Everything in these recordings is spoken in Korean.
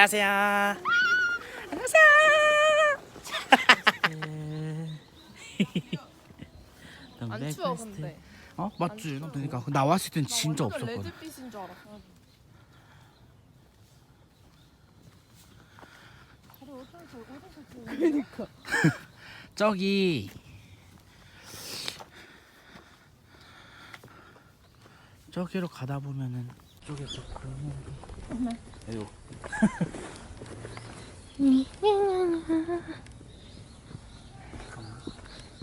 안녕하세요. 안녕하세요. 안 추워 근데. 어 맞지. 나 그러니까 나왔을 땐 진짜 완전 없었거든. 레드빛인 줄 알았어. 그러니까. 저기 저기로 가다 보면은 저기서 그러면 아이고.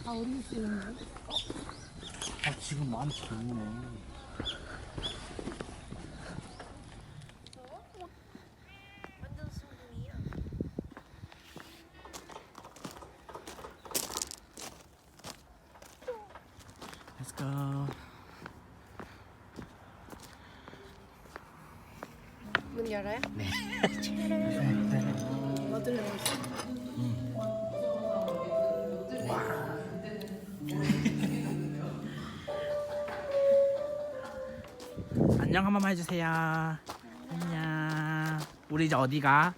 아 우리 집인데. 아 지금 많이 젊네 완전 순둥이야. Let's go 문 열어요? 네 어디로 열었어? 안녕 한 번만 해주세요 안녕 우리 이제 어디가?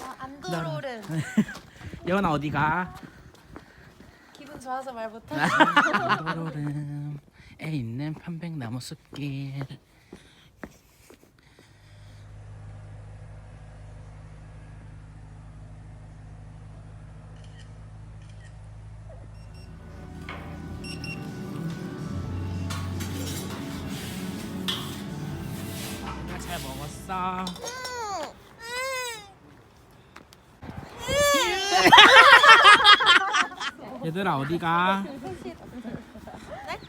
아, 안도로른. 예원아 어디가? 기분 좋아서 말 못해. 도로름 에 있는 편백나무 숲길 잘 먹었어 얘들아 어디가?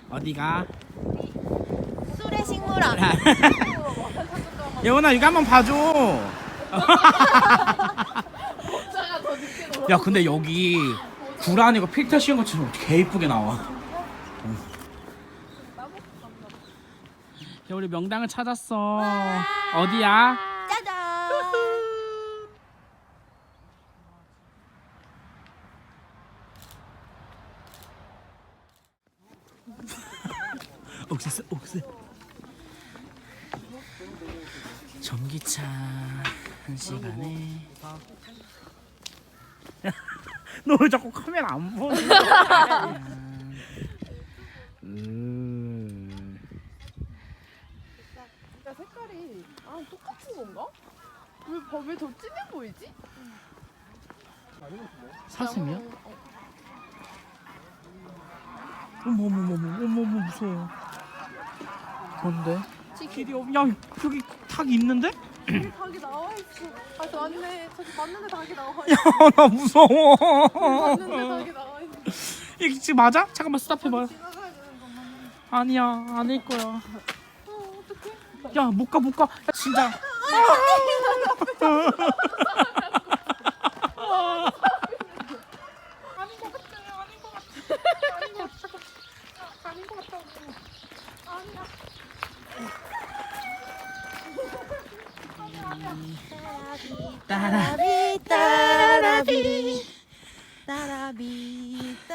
어디가? 술의 식물원. 예원아 이거 한번 봐줘. 야 근데 여기 구란이가 필터 씌운 것처럼 개 이쁘게 나와. 야 우리 명당을 찾았어. 어디야? 짜잔. 옥수수 옥수. 전기차 한 시간에. 너 왜 자꾸 카메라 안 보는 거야? 음. 야 색깔이 아 똑같은 건가? 왜왜더 진해 보이지? 사슴이야? 어머 어머 어머 어머 어머 무서워. 뭔데? 길이 없. 야 여기 닭 있는데? 닭이 나와 있어. 아저 맞네. 저기 맞는데 닭이 나와 있어. 야나 무서워. 맞는데 닭이 나와 있어. 이게 지금 맞아? 잠깐만 스탑해봐요. 지나가야 되는 것만. 아니야 아닐 거야. 야 못 가 못 가. 진짜. 아닌 것 같아. 아닌 것 같아. 아닌 것 같아. 아닌 것 같다고. 아니야. 따라. 따라비 따라비 따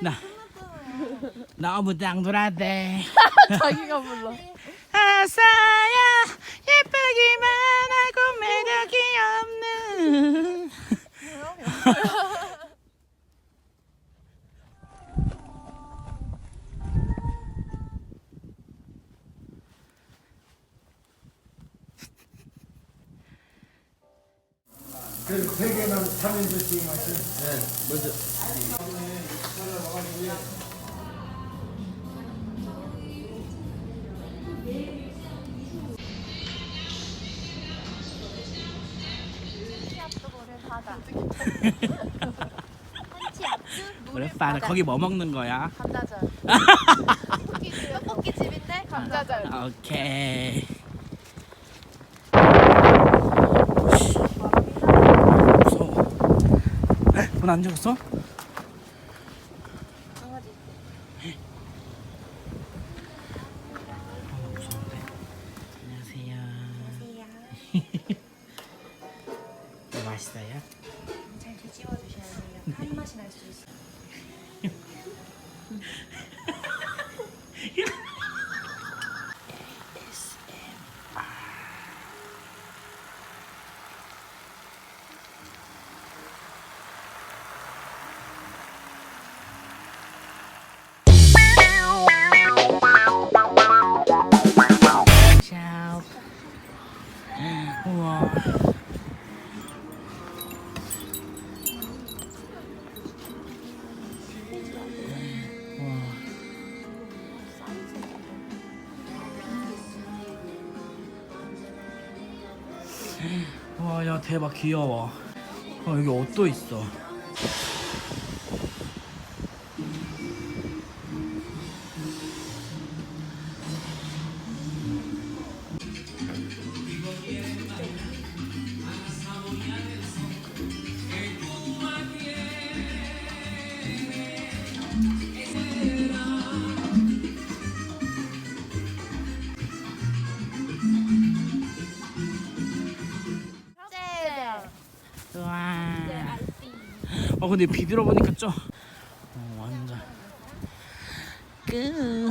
나 너무 당돌하대. 자기가 불러 아싸야 예쁘기만 하고 매력이 없는. 그래서 세 개만 3인조씩 마시. 오랜만에 거기 뭐 먹는 거야? 감자전 떡볶이 집인데 감자전 오케이. 무서워. 문안 죽었어? 맛있어요? 잘 뒤집어 주셔야 돼요 한 맛이 날 수 있어요 대박 귀여워. 어, 여기 옷도 있어. 어, 근데 비 들어보니까 좀. 어, 완전. 끝.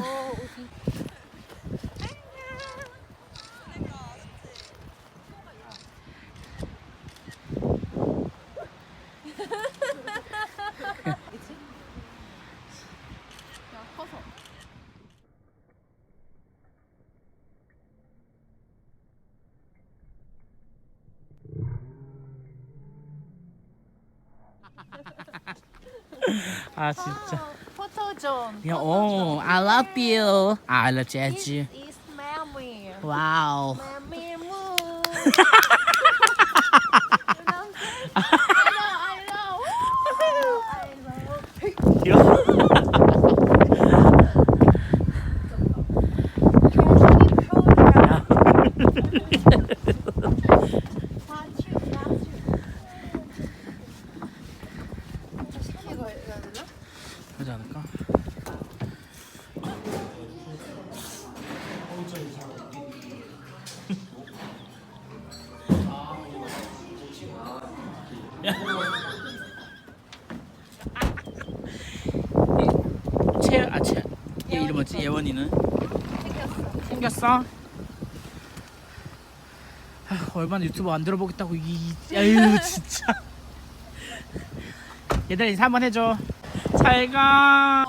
아, 진짜. 포토 좀. 야, 오, I love you. 아, I love 재즈. is mommy. 와우. Mommy moo. you know? I know, I know. I know. 귀여워. 하지 않을까? 채, 아, 채. 뭐지? 예원이는? 생겼어. 아휴, 얼마나 유튜브 안 들어보겠다고 이, 아유 진짜. 얘들아 인사 한번 해줘. 잘 가.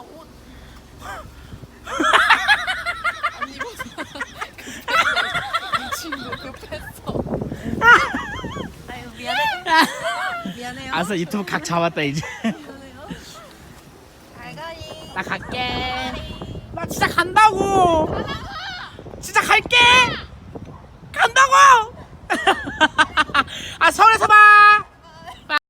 친구 급했어. 아유 미안해. 미안해요. 알았어 유튜브 각 잡았다 이제. 잘 가니. 나 갈게. 나 진짜 간다고. 진짜 갈게. 간다고. 아 서울에서 봐.